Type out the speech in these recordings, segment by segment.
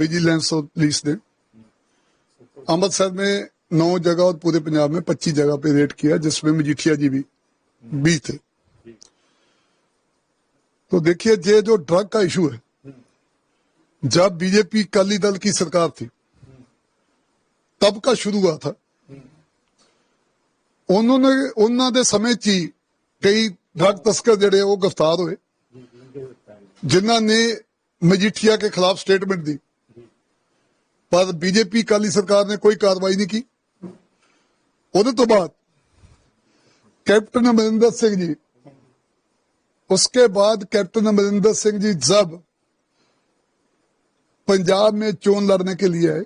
Vigilance और police ने अमृतसर में नौ जगह और पूरे पंजाब में पच्चीस जगह पे रेड किया जिसमें मजीठिया जी भी भी थे तो देखिए ये जो ड्रग का इशू है जब बीजेपी अकाली दल की सरकार थी तब का शुरू हुआ था उन्होंने ਉਹਨਾਂ ਦੇ ਸਮੇਂ 'ਚ ਹੀ ਕਈ ਡਰਗ ਤਸਕਰ ਜਿਹੜੇ ਉਹ ਗ੍ਰਿਫਤਾਰ ਹੋਏ ਜਿਨ੍ਹਾਂ ਨੇ ਮਜੀਠੀਆ के खिलाफ स्टेटमेंट दी पर बीजेपी अकाली सरकार ने कोई कार्रवाई नहीं की ਉਹਦੇ ਤੋਂ बाद कैप्टन अमरिंदर सिंह जी उसके बाद कैप्टन अमरिंदर सिंह जी जब पंजाब में चोन लड़ने के लिए आए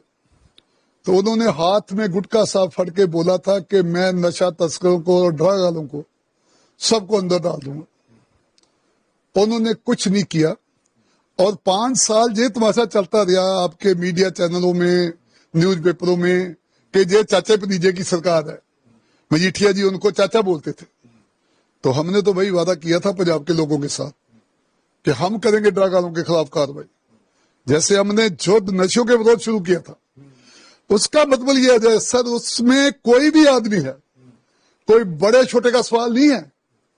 तो उन्होंने हाथ में गुटका साफ फड़ के बोला था कि मैं नशा तस्करों को और ड्रग वालों को सबको अंदर डाल दूंगा उन्होंने कुछ नहीं किया और पाँच साल ये तमाशा चलता रहा आपके मीडिया चैनलों में न्यूज़ पेपरों में कि ये चाचा भतीजे की सरकार है। मजीठिया जी उनको चाचा बोलते थे। तो हमने तो वही वादा किया था पंजाब के लोगों के साथ कि हम करेंगे ड्रग वालों के खिलाफ कार्रवाई। जैसे हमने युद्ध नशों के विरोध शुरू किया था। उसका मतलब यह है सर उसमें कोई भी आदमी है कोई बड़े छोटे का सवाल नहीं है।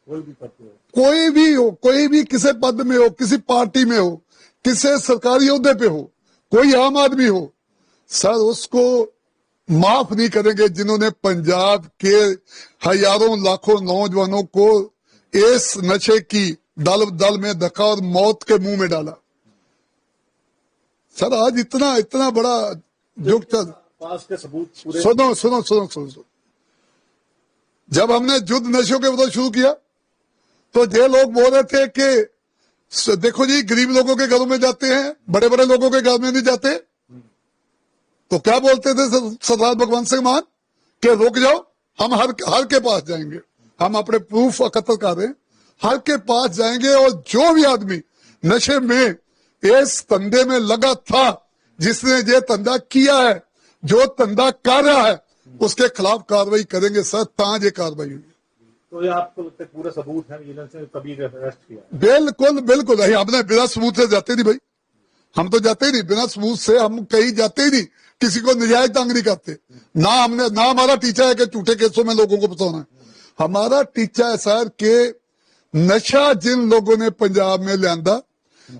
कोई भी हो। कोई भी हो कोई भी किसी पद में हो किसी पार्टी में हो किसी? सरकारी अहदे पे हो। कोई आम आदमी हो। सर उसको माफ़ नहीं करेंगे जिन्होंने पंजाब के हज़ारों लाखों नौजवानों को इस नशे की दल दल में धक्का और मौत के मुँह में डाला। सर आज इतना इतना बड़ा युग पास के सबूत सुनो सुनो सुनो सुनो सुनो। जब हमने युद्ध नशों के विरोध शुरू किया तो ये लोग बोल रहे थे कि देखो जी, गरीब लोगों के घरों में जाते हैं बड़े बड़े लोगों के घर में नहीं जाते। तो क्या बोलते थे सरदार भगवंत सिंह मान के रुक जाओ, हम हर हर के पास जाएँगे। हम अपने प्रूफ एकत्र कर रहे हैं। हर के पास जाएँगे और जो भी आदमी नशे में, इस धंधे में लगा था, जिसने ये धंधा किया है, जो धंधा कर रहा है, उसके खिलाफ कार्रवाई करेंगे, सर ताज ये कार्रवाई हुई तो ये आपको लगता है पूरे सबूत हैं अरेस्ट किया बिल्कुल बिल्कुल। नहीं हमने बिना सबूत से जाते नहीं भाई। हम तो जाते ही नहीं। बिना सबूत से हम कहीं जाते ही नहीं। किसी को नजायज तंग नहीं करते। ना हमने, ना हमारा टीचा है कि झूठे केसों में लोगों को फंसाना है। हमारा टीचा है सर के नशा जिन लोगों ने पंजाब में लियांदा,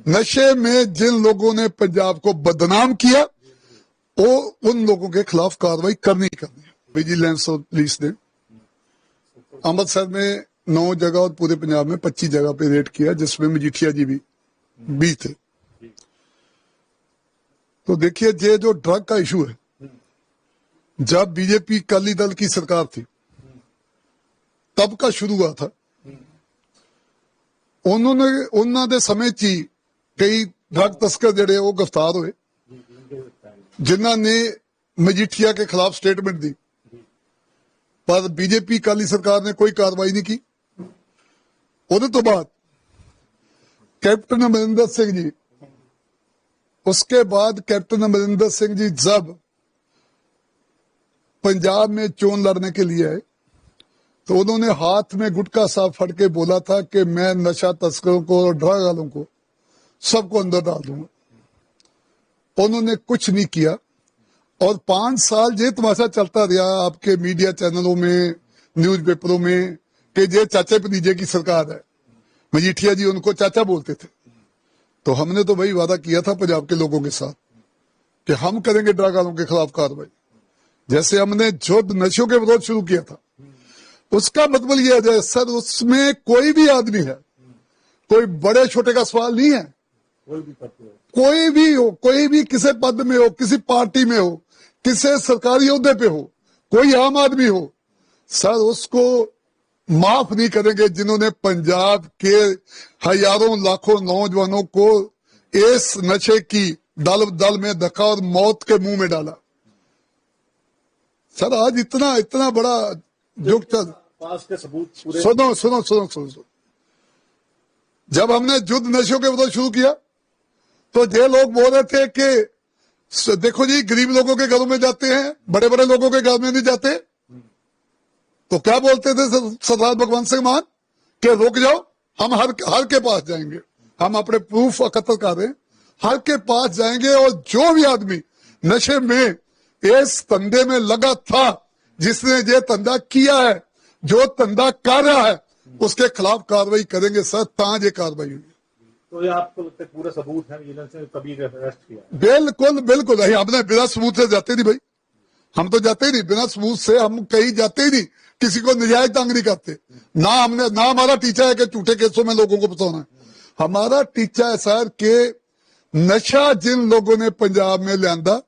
नशे में जिन लोगों ने पंजाब को बदनाम किया, वो उन लोगों के खिलाफ कार्रवाई करनी करनी विजिलेंस और पुलिस ने अमृतसर में नौ जगह और पूरे पंजाब में पच्चीस जगह पे रेड किया जिसमें मजीठिया जी भी भी थे तो देखिए ये जो ड्रग का इशू है जब बीजेपी अकाली दल की सरकार थी तब का शुरू हुआ था उन्होंने ਉਹਨਾਂ ਦੇ ਸਮੇਂ 'ਚ ਹੀ ਕਈ ਡਰਗ ਤਸਕਰ ਜਿਹੜੇ ਉਹ ਗ੍ਰਿਫਤਾਰ ਹੋਏ ਜਿਨ੍ਹਾਂ ਨੇ ਮਜੀਠੀਆ के खिलाफ स्टेटमेंट दी पर बीजेपी अकाली सरकार ने कोई कार्रवाई नहीं की ਉਹਦੇ ਤੋਂ बाद कैप्टन अमरिंदर सिंह जी उसके बाद कैप्टन अमरिंदर सिंह जी जब पंजाब में चोन लड़ने के लिए आए तो उन्होंने हाथ में गुटका साफ फड़ के बोला था कि मैं नशा तस्करों को और ड्रग वालों को सबको अंदर डाल दूंगा उन्होंने कुछ नहीं किया और पाँच साल ये तमाशा चलता रहा आपके मीडिया चैनलों में न्यूज़पेपरों में कि ये चाचा भतीजे की सरकार है। मजीठिया जी उनको चाचा बोलते थे। तो हमने तो वही वादा किया था पंजाब के लोगों के साथ कि हम करेंगे ड्रग वालों के खिलाफ कार्रवाई। जैसे हमने युद्ध नशों के विरोध शुरू किया था। उसका मतलब यह है सर उसमें कोई भी आदमी है कोई बड़े छोटे का सवाल नहीं है। कोई भी हो। कोई भी हो कोई भी किसी पद में हो किसी पार्टी में हो किसी? सरकारी अहदे पे हो। कोई आम आदमी हो। सर उसको माफ़ नहीं करेंगे जिन्होंने पंजाब के हज़ारों लाखों नौजवानों को इस नशे की दल दल में धक्का और मौत के मुँह में डाला। सर आज इतना इतना बड़ा युग पास के सबूत सुनो सुनो सुनो सुनो सुनो। जब हमने युद्ध नशों के विरोध शुरू किया तो ये लोग बोल रहे थे कि देखो जी, गरीब लोगों के घरों में जाते हैं बड़े बड़े लोगों के घर में नहीं जाते। तो क्या बोलते थे सरदार भगवंत सिंह मान के रुक जाओ, हम हर हर के पास जाएँगे। हम अपने प्रूफ एकत्र कर रहे हैं। हर के पास जाएँगे और जो भी आदमी नशे में, इस धंधे में लगा था, जिसने ये धंधा किया है, जो धंधा कर रहा है, उसके खिलाफ कार्रवाई करेंगे, सर ताज ये कार्रवाई हुई तो ये आपको लगता है पूरे सबूत हैं अरेस्ट किया। बिल्कुल बिल्कुल। नहीं हमने बिना सबूत से जाते नहीं भाई। हम तो जाते ही नहीं। बिना सबूत से हम कहीं जाते ही नहीं। किसी को नजायज तंग नहीं करते। ना हमने, ना हमारा टीचा है कि झूठे केसों में लोगों को फंसाना है। हमारा टीचा है सर के नशा जिन लोगों ने पंजाब में लिया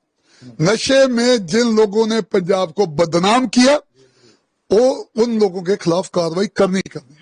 नशे में जिन लोगों ने पंजाब को बदनाम किया, वो उन लोगों के खिलाफ कार्रवाई करनी करनी